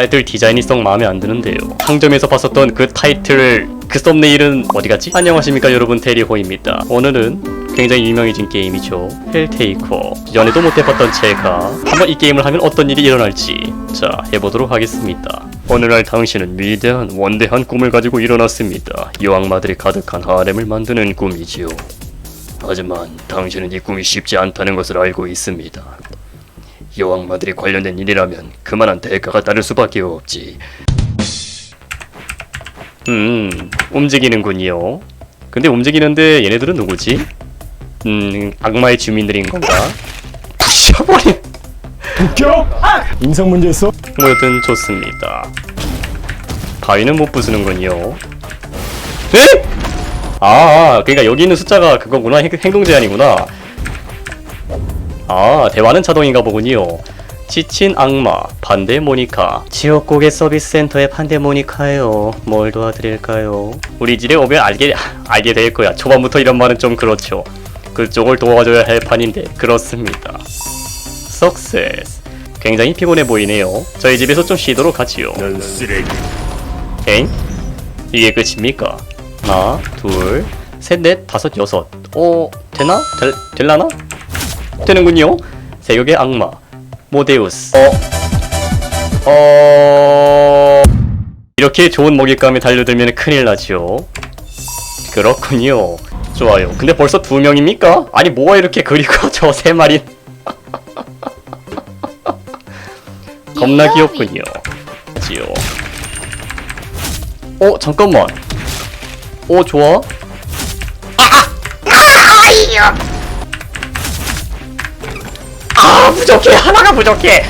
타이틀 디자인이 썩 마음에 안 드는데요. 상점에서 봤었던 그 타이틀 그 썸네일은 어디 갔지? 안녕하십니까 여러분 테리호입니다. 오늘은 굉장히 유명해진 게임이죠. 헬테이커. 전에도 못 해봤던 제가 한번 이 게임을 하면 어떤 일이 일어날지 자 해보도록 하겠습니다. 오늘날 당신은 위대한 원대한 꿈을 가지고 일어났습니다. 여왕마들이 가득한 하렘을 만드는 꿈이지요. 하지만 당신은 이 꿈이 쉽지 않다는 것을 알고 있습니다. 여왕마들이 관련된 일이라면 그만한 대가가 따를 수밖에 없지. 음, 움직이는군요. 근데 움직이는데 얘네들은 누구지? 음, 악마의 주민들인 건가? 부셔버린. 웃겨? 인성 문제 있어? 뭐 여튼 좋습니다. 가위는 못 부수는군요. 에? 아, 그러니까 여기 있는 숫자가 그거구나. 행- 행동 제한이구나. 아, 대화는 자동인가 보군요. 지친 악마, 반대 모니카. 지역고객 서비스 센터의 반대 모니카예요. 뭘 도와드릴까요? 우리 집에 오면 알게 알게 될 거야. 초반부터 이런 말은 좀 그렇죠. 그쪽을 도와줘야 할 판인데 그렇습니다. 석세스. 굉장히 피곤해 보이네요. 저희 집에서 좀 쉬도록 하지요. 넌 쓰레기 엥? 이게 끝입니까? 하나, 둘, 셋, 넷, 다섯, 여섯. 어, 되나? 될, 될라나? 되는군요. 세격의 악마, 모데우스. 어, 어, 이렇게 좋은 먹잇감에 달려들면 큰일 나지요. 그렇군요. 좋아요. 근데 벌써 두 명입니까? 아니 뭐가 이렇게 그리고 저 세 마리 겁나 귀엽군요. 지요. 어 잠깐만. 어 좋아. 아 부족해 하나가 부족해.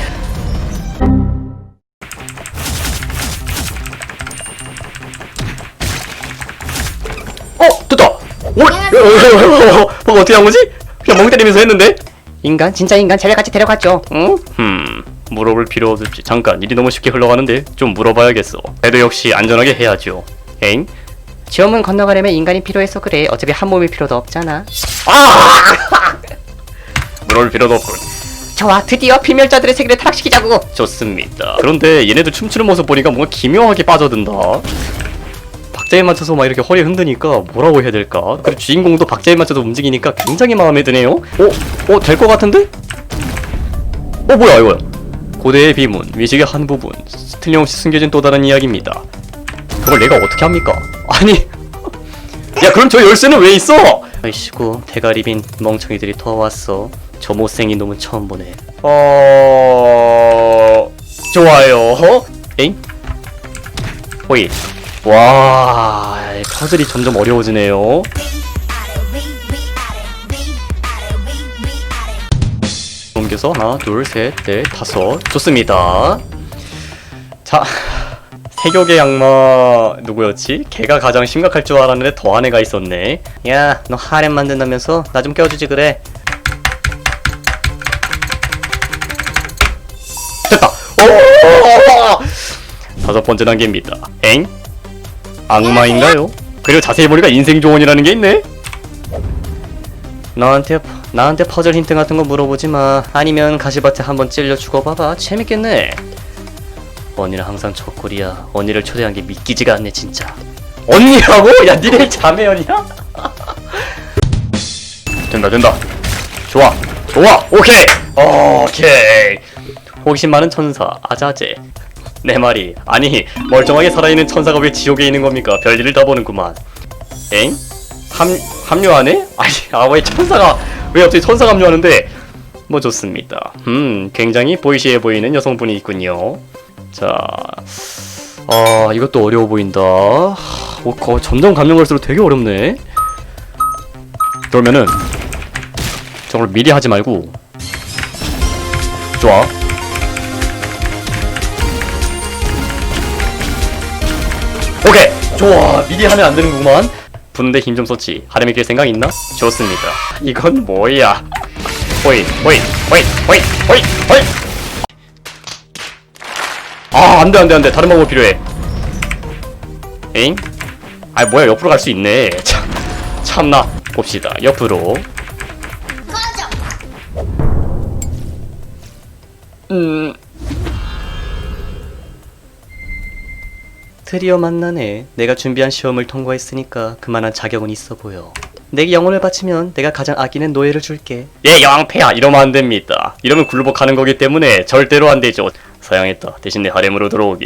어 됐다. 오, 방금 어떻게 한 거지? 그냥 멍 때리면서 했는데. 인간 진짜 인간 쟤네같이 데려갔죠. 응? 음 물어볼 필요 없지. 잠깐 일이 너무 쉽게 흘러가는데 좀 물어봐야겠어. 그래도 역시 안전하게 해야죠. 엥? 지옥문 건너가려면 인간이 필요해서 그래. 어차피 한 몸이 필요도 없잖아. 아! 물어볼 필요도 없군. 좋아, 드디어 필멸자들의 세계를 타락시키자고. 좋습니다. 그런데 얘네들 춤추는 모습 보니까 뭔가 기묘하게 빠져든다. 박자에 맞춰서 막 이렇게 허리 흔드니까 뭐라고 해야 될까? 그리고 주인공도 박자에 맞춰서 움직이니까 굉장히 마음에 드네요. 어? 어? 될 것 같은데? 어 뭐야 이거? 고대의 비문, 위식의 한 부분, 틀림없이 숨겨진 또 다른 이야기입니다. 그걸 내가 어떻게 합니까? 아니, 야 그럼 저 열쇠는 왜 있어? 아이씨고 대가리 빈 멍청이들이 더 왔어. 저 못생긴 놈은 처음 보네. 어 좋아요. 어? 에잉? 호이. 와 퍼즐이 점점 어려워지네요. 옮겨서 하나, 둘, 셋, 넷, 다섯. 좋습니다. 자, 세격의 악마 누구였지? 걔가 가장 심각할 줄 알았는데 더한 애가 있었네. 야, 너 하렘 만든다면서 나좀 껴주지 그래. 다섯 번째 단계입니다. 엥? 악마인가요? 그리고 자세히 보니까 인생 조언이라는 게 있네. 나한테 나한테 퍼즐 힌트 같은 거 물어보지 마. 아니면 가시밭에 한번 찔려 죽어봐봐. 재밌겠네. 언니는 항상 첫골이야. 언니를 초대한 게 믿기지가 않네 진짜. 언니라고? 야 니네 자매연이야? 된다 된다. 좋아 좋아 오케이 오케이. 호기심 많은 천사 아자제. 내 말이 아니 멀쩡하게 살아있는 천사가 왜 지옥에 있는 겁니까? 별일을 다 보는구만. 엥? 합 합류하네? 아니 아왜 천사가 왜 갑자기 천사가 합류하는데? 뭐 좋습니다. 음 굉장히 보이시해 보이는 여성분이 있군요. 자, 아 이것도 어려워 보인다. 어, 거, 점점 감명 갈수록 되게 어렵네. 그러면은 저걸 미리 하지 말고 좋아. 오케이 좋아 미리 하면 안 되는구만. 붙는데 힘 좀 썼지. 하렘이 길 생각 있나? 좋습니다. 이건 뭐야? 호이 호이 호이 호이 호이 호이. 아 안돼 안돼 안돼 다른 방법 필요해. 에잉? 아 뭐야 옆으로 갈 수 있네. 참 참나 봅시다 옆으로. 음. 드디어 만나네. 내가 준비한 시험을 통과했으니까 그만한 자격은 있어 보여. 내게 영혼을 바치면 내가 가장 아끼는 노예를 줄게. 예, 여왕폐야 이러면 안 됩니다. 이러면 굴복하는 거기 때문에 절대로 안 되죠. 사양했다. 대신 내 하렘으로 들어오게.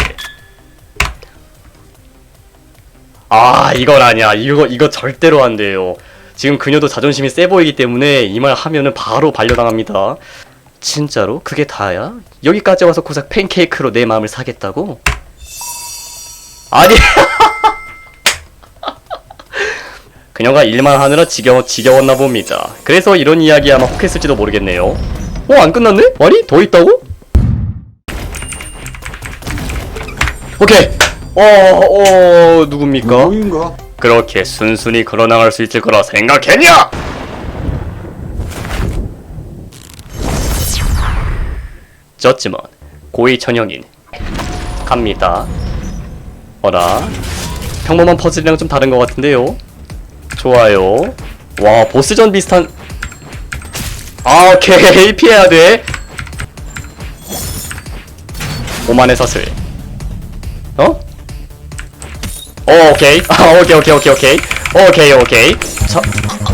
아, 이건 아니야. 이거 이거 절대로 안 돼요. 지금 그녀도 자존심이 세 보이기 때문에 이 말 하면은 바로 반려당합니다. 진짜로? 그게 다야? 여기까지 와서 고작 팬케이크로 내 마음을 사겠다고? 아니. 그녀가 일만 하느라 지겨워, 지겨웠나 봅니다. 그래서 이런 이야기 아마 혹했을지도 모르겠네요. 어, 안 끝났네? 아니, 더 있다고? 오케이. 어, 어, 누굽니까? 누구인가? 그렇게 순순히 걸어나갈 수 있을 거라 생각했냐? 졌지만 고위 천영인 갑니다. 어라 평범한 퍼즐이랑 좀 다른 것 같은데요. 좋아요. 와 보스전 비슷한. 아 오케이 피해야 돼. 오만의 사슬. 어? 어, 오케이. 아, 오케이, 오케이, 오케이, 오케이. 오케이, 오케이. 자,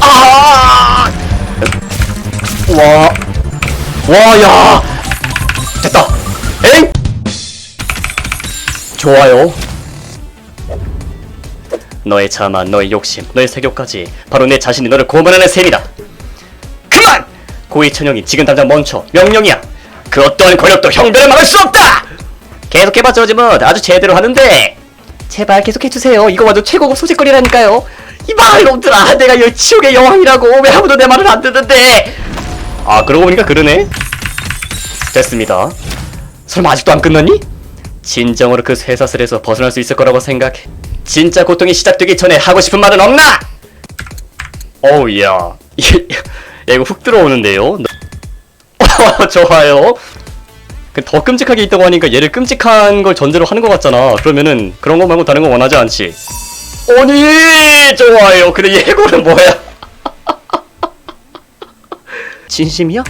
아! 와. 와, 야! 됐다! 엥! 좋아요. 너의 자만, 너의 욕심, 너의 세교까지 바로 내 자신이 너를 고문하는 셈이다. 그만! 고위 천영이 지금 당장 멈춰. 명령이야. 그 어떠한 권력도 형들을 막을 수 없다! 계속해봐, 저지문. 아주 제대로 하는데! 제발 계속해주세요. 이거 완전 최고급 소식거리라니까요. 이 말놈들아, 내가 여 지옥의 여왕이라고 왜 아무도 내 말을 안 듣는데? 아 그러고 보니까 그러네 됐습니다 설마 아직도 안 끝났니? 진정으로 그 쇠사슬에서 벗어날 수 있을 거라고 생각해 진짜 고통이 시작되기 전에 하고 싶은 말은 없나? 어우 야 야, 이거 훅 들어오는데요 너- 좋아요 그더 끔찍하게 있다고 하니까 얘를 끔찍한 걸 전제로 하는 것 같잖아 그러면은 그런 거 말고 다른 거 원하지 않지 아니 좋아요 근데 예고는 뭐야 진심이야?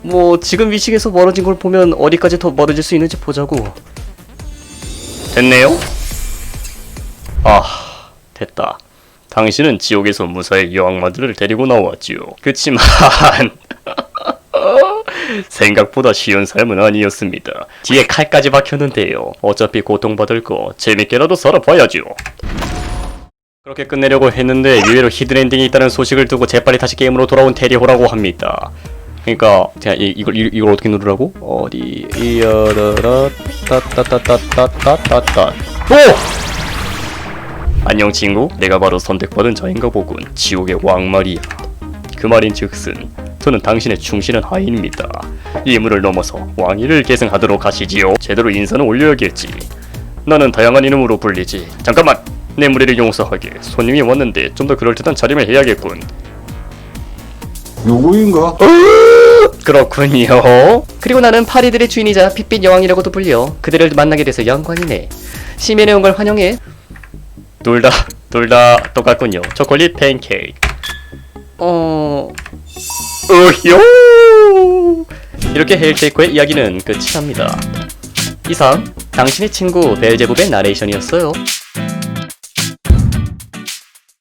뭐 지금 위치에서 멀어진 걸 보면 어디까지 더 멀어질 수 있는지 보자고. 됐네요? 아, 됐다. 당신은 지옥에서 무사히 여왕마들을 데리고 나왔지요. 그치만 생각보다 쉬운 삶은 아니었습니다. 뒤에 칼까지 박혔는데요. 어차피 고통받을 거 재밌게라도 살아봐야죠. 그렇게 끝내려고 했는데 의외로 히든엔딩이 있다는 소식을 두고 재빨리 다시 게임으로 돌아온 테리호라고 합니다. 그러니까 제가 이, 이걸 이, 이걸 어떻게 누르라고? 어디 이어라 따따따따따따따따 오! 안녕 친구. 내가 바로 선택받은 자인가 보군. 지옥의 왕 말이야. 그 말인 즉슨 저는 당신의 충실한 하인입니다. 이물을 넘어서 왕위를 계승하도록 하시지요. 제대로 인사는 올려야겠지. 나는 다양한 이름으로 불리지. 잠깐만! 내 무리를 용서하게 손님이 왔는데 좀 더 그럴듯한 차림을 해야겠군. 누구인가? 그렇군요. 그리고 나는 파리들의 주인이자 핏빛 여왕이라고도 불려 그들을 만나게 돼서 영광이네. 심연에 온 걸 환영해. 둘다둘다 똑같군요. 초콜릿 팬케이크. 어... 으효. 이렇게 헬테이크의 이야기는 끝이 납니다. 이상 당신의 친구 벨제부의 나레이션이었어요.